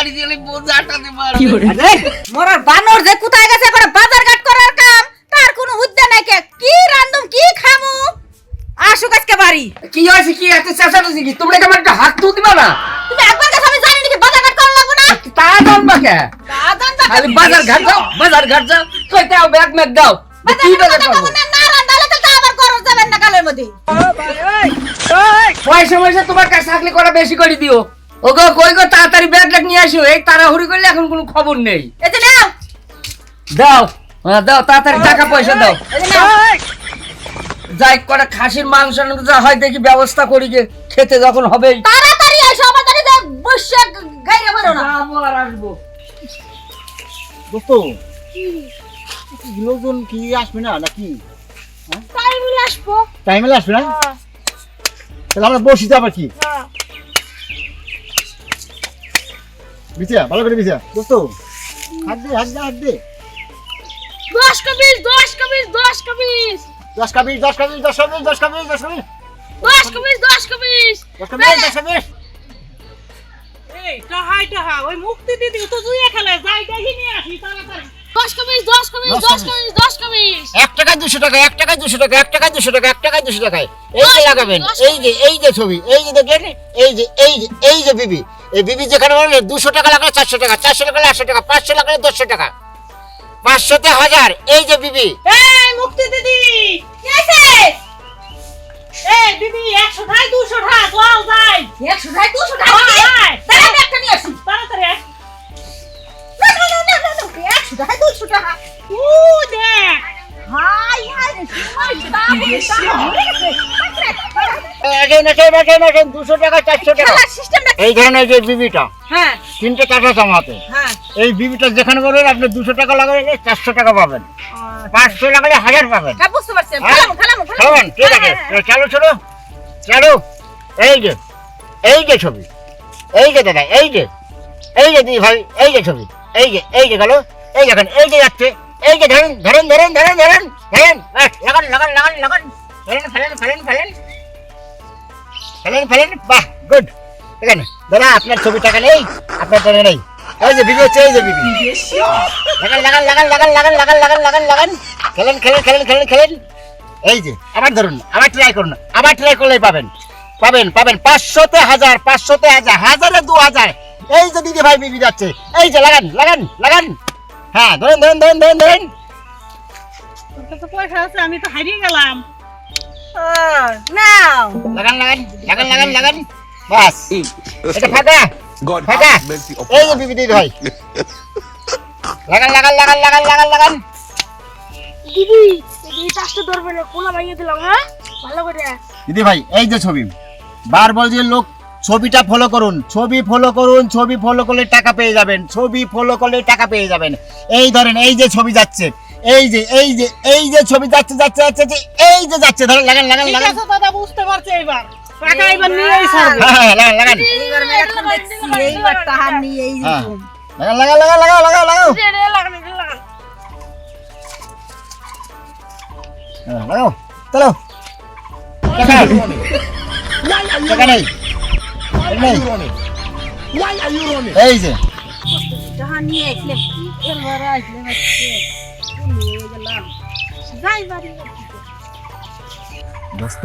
বাড়ি গেলে বোঝাটা দিবার আরে মোর বানর যে কোথায় গেছে করে বাজার ঘাট করার কাম তার কোনো উদ্যা নাই কে। কি রান্ধুম কি খামু? আসুক আজকে বাড়ি। কি হয়েছে কি এত চেঁচামেচি কি তোমরা কেমন একটা হাত তুল দিবা না? তুমি একবার কাছে আমি জানি নাকি বাজার ঘাট করা লাগবো না। তা জানবা কে খালি বাজার ঘাট যাও বাজার ঘাট যাও। কই দাও ব্যাগ ম্যাগ দাও। কি বাজার করব? না রান্ধালে তো আবার করো যাবেন না কালের মধ্যে। পয়সা পয়সা তোমার কাছে থাকলে করা বেশি করে দিও। ওগো কই গো তাড়াতাড়ি ব্যাগ ট্যাগ নিয়ে আসো। এই তাড়াহুড়ি করলে এখন কোনো খবর নেই। এই যে নাও। দাও হ্যাঁ দাও তাড়াতাড়ি টাকা পয়সা দাও। এই যে নাও। যাই কটা খাসির মাংস যা হয় দেখি ব্যবস্থা করি যে খেতে যখন হবে তাড়াতাড়ি এসো যে বসে গাইরে মারো না। আর আসব। দোস্ত লোকজন কি আসবে না নাকি? তাই আসব। টাইমে আসবে না? তাহলে আমরা বসি তো আবার কি? বিছিয়া ভালো করে বিছিয়া দোস্ত হাত দে হাত দে হাত দে দশ কবিস দশ কবিস দশ কবিস দশ কাবিজ দশ কাবিজ দশ কাবিজ দশ কাবিজ দশ কাবিজ দশ কবিস দশ কবিস দশ কাবিজ দশ কাবিজ এই টাহাই টাহা ওই মুক্তি দিদি তো জুয়ে খেলে যাই দেখি নিয়ে আসি তাড়াতাড়ি দশ কবিস দশ কবিস দশ দশ কবিস। কবিস দশ কবিস এক টাকায় দুশো টাকা এক টাকায় দুশো টাকা এক টাকায় দুশো টাকা এক টাকায় দুশো টাকায় এই যে লাগাবেন এই যে এই যে ছবি এই যে দেখেন এই যে এই যে এই যে বিবি এই বিবি যেখানে বললেন দুশো টাকা লাগলে চারশো টাকা চারশো টাকা একশো টাকা পাঁচশো লাগলে দশশো টাকা পাঁচশোতে হাজার এই যে বিবি মুক্তি দুশো টাকা চারশো টাকা এই ধরনের যে বিবিটা হ্যাঁ। তিনটে টাকা কামাতে হ্যাঁ। এই বিবিটা যেখানে বলবেন আপনি দুশো টাকা লাগালে চারশো টাকা পাবেন। পাঁচশো লাগালে হাজার পাবেন। হ্যাঁ বুঝতে পারছি হ্যাঁ? ঠিক আছে। চালু শুরু। চালু। এই যে এই যে ছবি। এই যে দাদা এই যে এই যে দিদি ভাই এই যে ছবি। এই যে এই যে গেল। এই দেখেন এই যে যাচ্ছে। এই যে ধরেন ধরেন ধরেন ধরেন ধরেন ধরেন। লাগান লাগান লাগান লাগান। ফেলেন ফেলেন ফেলেন ফেলেন। ফেলেন ফেলেন বাহ গুড। এখানে দাদা আপনার ছবি টাকা নেই আপনার টাকা নেই এই যে বিবি হচ্ছে এই যে বিবি লাগান লাগান লাগান লাগান লাগান লাগান লাগান লাগান লাগান খেলেন খেলেন খেলেন খেলেন খেলেন এই যে আবার ধরুন আবার ট্রাই করুন আবার ট্রাই করলেই পাবেন পাবেন পাবেন পাঁচশোতে হাজার পাঁচশোতে হাজার হাজারে দু হাজার এই যে দিদি ভাই বিবি যাচ্ছে এই যে লাগান লাগান লাগান হ্যাঁ ধরেন ধরেন ধরেন ধরেন ধরেন পয়সা আছে আমি তো হারিয়ে গেলাম নাও লাগান লাগান লাগান লাগান লাগান বাস। এটা have mercy upon এই যে বিবি দিদি ভাই। লাগান লাগান লাগান লাগান লাগান লাগান। দিদি এই চাষটা ধরবে না কোলা ভাঙিয়ে দিলাম হ্যাঁ? ভালো করে। দিদি ভাই এই যে ছবি। বার বল যে লোক ছবিটা ফলো করুন। ছবি ফলো করুন ছবি ফলো করলে টাকা পেয়ে যাবেন। ছবি ফলো করলে টাকা পেয়ে যাবেন। এই ধরেন এই যে ছবি যাচ্ছে এই যে এই যে এই যে ছবি যাচ্ছে যাচ্ছে যাচ্ছে যাচ্ছে, এই যে যাচ্ছে ধরেন লাগান লাগান লাগান। দাদা বুঝতে পারছি এবার টাকা এবার নিয়েই ছাড়বো হ্যাঁ লাগান লাগান এইবার এখন দেখছি এইবার হ্যাঁ। লাগান লাগান লাগান লাগাও লাগাও লাগাও। হ্যাঁ, লাগাও চলো টাকা টাকা নেই নেই Why are you running? এই যে। তাহার নিয়ে আসলে এবার আসলে যাই বাড়ি। দোস্ত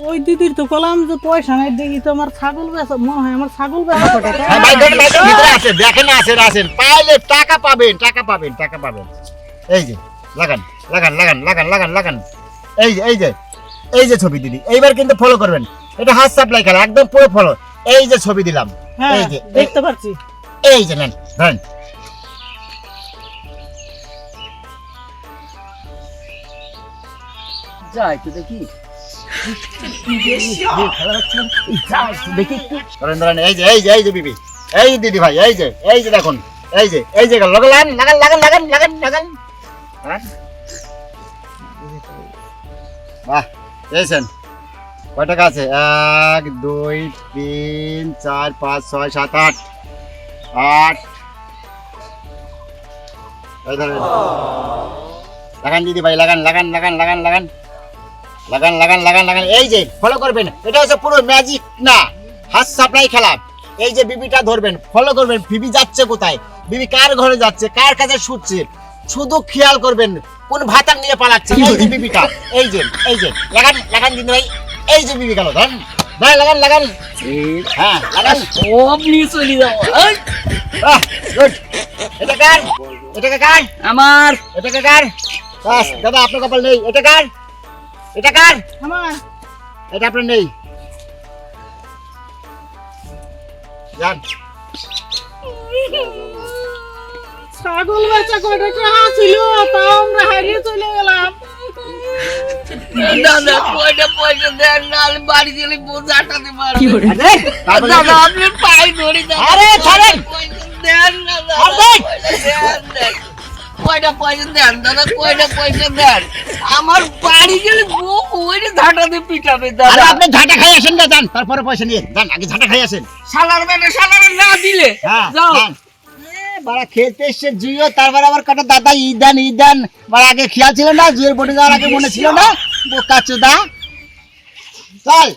ওই দিদির তো কলাম যে পয়সা নাই দেখি তো আমার ছাগল বেচা মনে হয় আমার ছাগল বেচা কটা? হ্যাঁ, আছে দেখেন আছেন আছেন পাইলে টাকা পাবেন টাকা পাবেন টাকা পাবেন। এই যে লাগান লাগান লাগান লাগান লাগান লাগান। এই যে এই যে এই যে ছবি দিদি এইবার কিন্তু ফলো করবেন। এটা হাত সাপ্লাই খেলা একদম পুরো ফলো এই যে ছবি দিলাম হ্যাঁ এই যে এই- দেখতে পাচ্ছি। এই যে নেন ধরেন। যাই তো দেখি। এই যে এই যে এই যে এই এই যে এই যে দেখুন, এই যে এই যে গেল, লাগান লাগান লাগান লাগান লাগান লাগান লাগান। বাহ, পেয়েছেন। কয় টাকা আছে? এক, দুই, তিন, চার, পাঁচ, ছয়, সাত, আট। আট। লাগান দিদি ভাই, লাগান লাগান লাগান লাগান লাগান। লাগান লাগান লাগান লাগান। এই যে ফলো করবেন। এটা হচ্ছে পুরো ম্যাজিক না। হাত সাপ্লাই খেলা। এই যে বিবিটা ধরবেন ফলো করবেন। বিবি যাচ্ছে কোথায়? বিবি কার ঘরে যাচ্ছে? কার কাছে শুচ্ছে? শুধু খেয়াল করবেন কোন ভাতার নিয়ে পালাচ্ছে। এই যে বিবিটা এই যে এই যে লাগান লাগান দিদি ভাই। এই যে বিবি গেল ধরেন। ভাই লাগান লাগান। হ্যাঁ লাগান। সব নিয়ে চলে গুড এটা কার? এটা কার? আমার। এটা কার? বাস দাদা আপনার কপাল নেই। এটা কার? এটা কার? আমার। এটা আপনার নেই। যান। ছাগল বেচা কয়টা টাকা ছিল তাও আমরা হারিয়ে চলে গেলাম। দাদা কয়টা পয়সা দেন নাহলে বাড়ি গেলে বোঝাটাতে পারবে আরে, দাদা আপনি পাই ধরে আরে, ছাড়েন। দেন না কয়টা পয়সা দেন? দাদা কয়টা পয়সা দেন? আমার বাড়ি গেলে বউ ওইটা ঝাঁটাতে পিটাবে আরে দাদা আপনি ঝাঁটা খাই আসেন না যান। তারপরে পয়সা নিয়ে যান আগে ঝাঁটা খাই আসেন। শালার বেটা শালার না দিলে। হ্যাঁ যাও। বাড়া খেতে এসছে জুইও তারপরে আবার কটা দাদা ইদান ইদান। বাড়া আগে খেয়াল ছিল না জুয়ের বটে যাওয়ার আগে মনে ছিল না। বোকা চোদা চল।